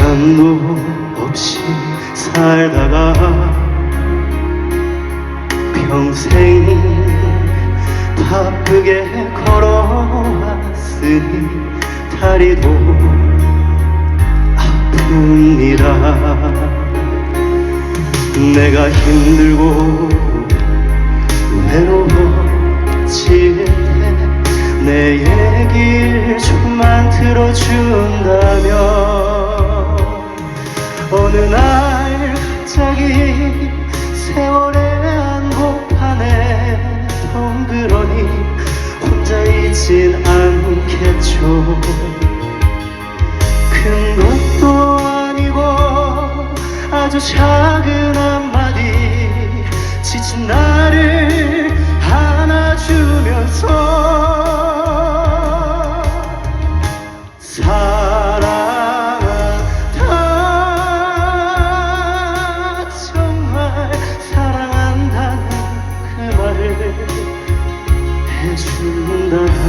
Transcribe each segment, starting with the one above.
시간도 없이 살다가 평생 바쁘게 걸어왔으니 다리도 아픕니다 내가 힘들고 외로워질 때 내 얘기를 조 있진 않겠죠? 큰 것도 아니고 아주 작은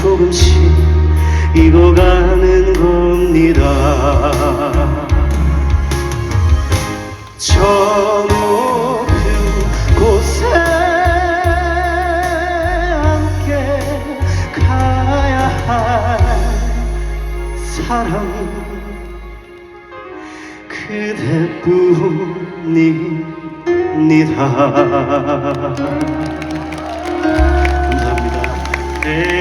조금씩 익어가는 겁니다. 저 높은 곳에 함께 가야 할 사랑 그대뿐입니다. 감사합니다. 네.